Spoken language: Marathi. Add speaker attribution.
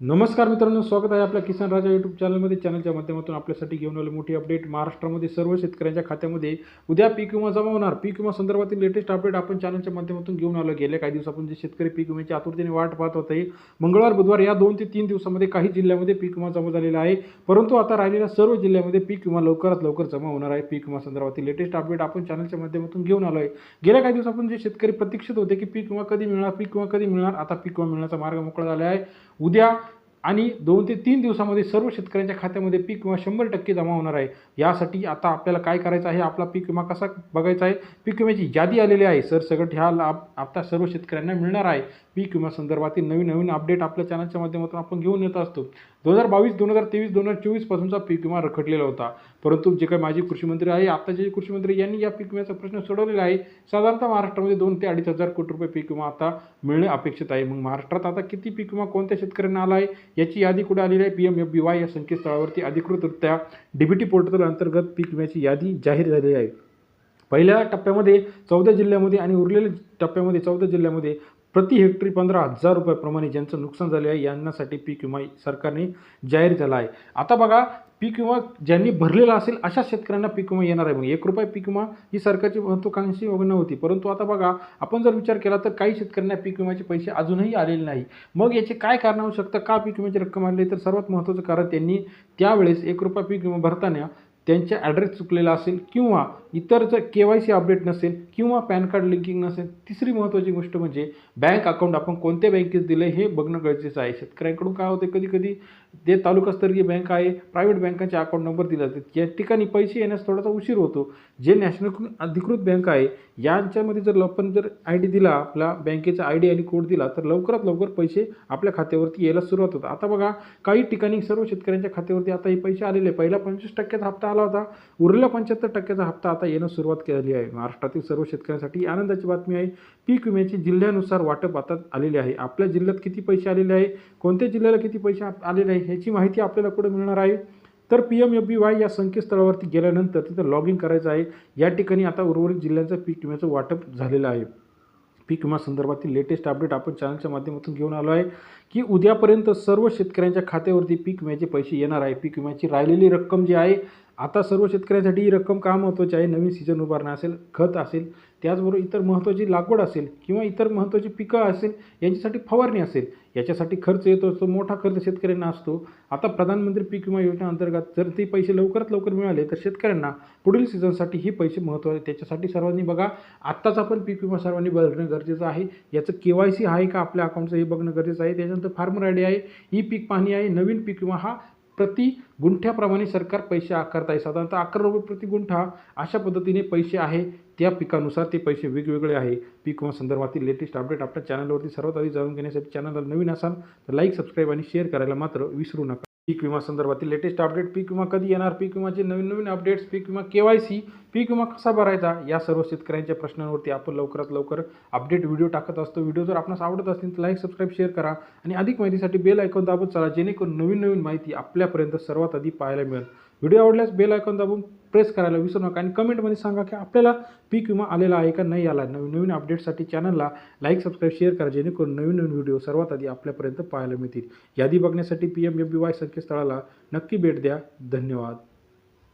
Speaker 1: नमस्कार मित्रांनो स्वागत आहे आपल्या किसान राजा यूट्यूब चॅनलमध्ये चॅनलच्या माध्यमातून आपल्यासाठी घेऊन आले मोठी अपडेट महाराष्ट्रामध्ये सर्व शेतकऱ्यांच्या खात्यामध्ये उद्या पीक विमा जमा होणार. पीक विमा संदर्भातील लेटेस्ट अपडेट आपण चॅनलच्या माध्यमातून घेऊन आलो. गेल्या काही दिवसापासून जे शेतकरी पीक विम्याची आतुरतेने वाट पाहत होते मंगळवार बुधवार या दोन ते तीन दिवसामध्ये काही जिल्ह्यामध्ये पीक विमा जमा झालेला आहे. परंतु आता राहिलेल्या सर्व जिल्ह्यामध्ये पीक विमा लवकरात लवकर जमा होणार आहे. पीक विमा संदर्भातील लेटेस्ट अपडेट आपण चॅनलच्या माध्यमातून घेऊन आलो आहे गेल्या काही दिवसापासून जे शेतकरी प्रतीक्षित होते की पीक विमा कधी मिळणार पीक विमा कधी मिळणार? आता पीक विमा मिळण्याचा मार्ग मोकळा झाला आहे. उद्या आणि दोन ते तीन दिवसामध्ये सर्व शेतकऱ्यांच्या खात्यामध्ये पीक विमा शंभर टक्के जमा होणार आहे. यासाठी आता आपल्याला काय करायचं आहे? आपला पीक विमा कसा बघायचा आहे? पीक विम्याची यादी आलेली आहे. सरसकट ह्या लाभ आता सर्व शेतकऱ्यांना मिळणार आहे. पीक विमा संदर्भातील नवीन नवीन अपडेट आपल्या चॅनलच्या माध्यमातून आपण घेऊन येत असतो. दोन हजार बावीस दोन हजार तेवीस दोन हजार चोवीसपासूनचा पीक विमा रखडलेला होता. परंतु जे काही माजी कृषीमंत्री आहे आत्ताचे जे कृषीमंत्री यांनी या पीक विम्याचा प्रश्न सोडवलेला आहे. साधारणतः महाराष्ट्रामध्ये दोन ते अडीच हजार कोटी रुपये पीक विमा आता मिळणे अपेक्षित आहे. मग महाराष्ट्रात आता किती पीक विमा कोणत्या शेतकऱ्यांना आला आहे? याची यादी कुठे आलेली आहे? P M F B Y या संकेतस्थळावरती अधिकृतरित्या डी बी टी पोर्टल अंतर्गत पीक विम्याची यादी जाहीर झालेली आहे. पहिल्या टप्प्यामध्ये चौदा जिल्ह्यामध्ये आणि उरलेल्या टप्प्यामध्ये चौदा जिल्ह्यामध्ये प्रति हेक्टरी पंधरा हजार रुपयाप्रमाणे ज्यांचं नुकसान झाले आहे यांनासाठी पीक विमा सरकारने जाहीर झाला आहे. आता बघा पीक विमा ज्यांनी भरलेला असेल अशा शेतकऱ्यांना पीक विमा येणार आहे मग एक रुपये पीक विमा ही सरकारची महत्त्वाकांक्षी योजना होती परंतु आता बघा आपण जर विचार केला तर काही शेतकऱ्यांना पीक विम्याचे पैसे अजूनही आलेले नाही. मग याचे काय कारण होऊ शकतं? का पीक विम्याची रक्कम आली? तर सर्वात महत्त्वाचं कारण त्यांनी त्यावेळेस एक रुपया पीक विमा भरताना त्यांचा ॲड्रेस चुकलेला असेल किंवा इतर जर के वाय सी अपडेट नसेल किंवा पॅन कार्ड लिंकिंग नसेल तिसरी महत्त्वाची गोष्ट म्हणजे बँक अकाउंट आपण कोणत्या बँकेत दिलं हे बघणं गरजेचं आहे. शेतकऱ्यांकडून काय होते कधी कधी ते तालुकास्तरीय बँक आहे प्रायव्हेट बँकांचे अकाउंट नंबर दिला जातात. या ठिकाणी पैसे येण्यास थोडासा उशीर होतो. जे नॅशनल अधिकृत बँक आहे यांच्यामध्ये जर आपण जर आय डी दिला आपला बँकेचा आय डी आणि कोड दिला तर लवकरात लवकर पैसे आपल्या खात्यावरती यायला सुरुवात होतं आता बघा काही ठिकाणी सर्व शेतकऱ्यांच्या खात्यावरती आता हे पैसे आलेले पहिला पंचवीस टक्क्याचा हप्ता आला होता. उरलेला पंच्याहत्तर टक्क्याचा हप्ता आता येणं सुरुवात केली आहे. महाराष्ट्रातील सर्व शेतकऱ्यांसाठी आनंदाची बातमी आहे. पीक विम्याची जिल्ह्यानुसार वाटप आता आलेले आहे. आपल्या जिल्ह्यात किती पैसे आलेले आहे? कोणत्या जिल्ह्याला किती पैसे आप- आलेले आहे? ह्याची माहिती आपल्याला कुठे मिळणार आहे? तर P M F B Y या संकेतस्थळावरती गेल्यानंतर तिथं लॉग इन करायचं आहे. या ठिकाणी आता उर्वरित जिल्ह्यांचं पीक विम्याचं वाटप झालेलं आहे. पीक विमा संदर्भातील लेटेस्ट अपडेट आपण चॅनलच्या माध्यमातून घेऊन आलो आहे की उद्यापर्यंत सर्व शेतकऱ्यांच्या खात्यावरती पीक विम्याचे पैसे येणार आहे. पीक विम्याची राहिलेली रक्कम जी आहे आता सर्व शेतकऱ्यांसाठी ही रक्कम का महत्त्वाची आहे? नवीन सीजन उभारणं असेल खत असेल त्याचबरोबर इतर महत्त्वाची लागवड असेल किंवा इतर महत्त्वाची पिकं असेल यांच्यासाठी फवारणी असेल याच्यासाठी खर्च येतो असतो मोठा खर्च शेतकऱ्यांना असतो. आता प्रधानमंत्री पीक विमा योजनेअंतर्गत जर ते पैसे लवकरात लवकर मिळाले तर शेतकऱ्यांना पुढील सीझनसाठी हे पैसे महत्त्वाचे त्याच्यासाठी सर्वांनी बघा आत्ताच आपण पीक विमा सर्वांनी भरणं गरजेचं आहे. याचं के वाय सी आहे का आपल्या अकाउंटचं हे बघणं गरजेचं आहे. त्याच्यानंतर फार्मर आय डी आहे ई पीक पाहणी आहे नवीन पीक विमा हा प्रति गुंठ्याप्रमाणे सरकार पैसे आकारत आहे. साधारणतः अकरा रुपये प्रति गुंठा अशा पद्धतीने पैसे आहे. त्या पिकानुसार ते पैसे वेगवेगळे आहे. पीक विमा संदर्भातील लेटेस्ट अपडेट आपल्या चॅनलवरती सर्वात आधी जाणून घेण्यासाठी चॅनलला नवीन असाल तर लाईक सबस्क्राईब आणि शेअर करायला मात्र विसरू नका. पीक विमा संदर्भातील लेटेस्ट अपडेट पीक विमा कधी येणार पीक विमाचे नवीन नवीन अपडेट्स पीक विमा के वाय सी पीक विमा कसा भरायचा या सर्व शेतकऱ्यांच्या प्रश्नांवरती आपण लवकरात लवकर अपडेट व्हिडिओ टाकत असतो. व्हिडिओ जर आपणास आवडत असतील तर लाईक सबस्क्राईब शेअर करा आणि अधिक माहितीसाठी बेल ऐकून दाबत चला जेणेकरून नवीन नवीन माहिती आपल्यापर्यंत सर्वात आधी पाहायला मिळेल. व्हिडिओ आवडल्यास बेल आयकॉन दाबून प्रेस करायला विसरू नका आणि कमेंटमध्ये सांगा की आपल्याला पीक विमा आलेला आहे का नाही आला नवीन नवीन अपडेटसाठी चॅनलला लाईक सबस्क्राईब शेअर करा जेणेकरून नवीन नवीन व्हिडिओ सर्वात आधी आपल्यापर्यंत पाहायला मिळतील. यादी बघण्यासाठी P M F B Y संकेतस्थळाला नक्की भेट द्या. धन्यवाद.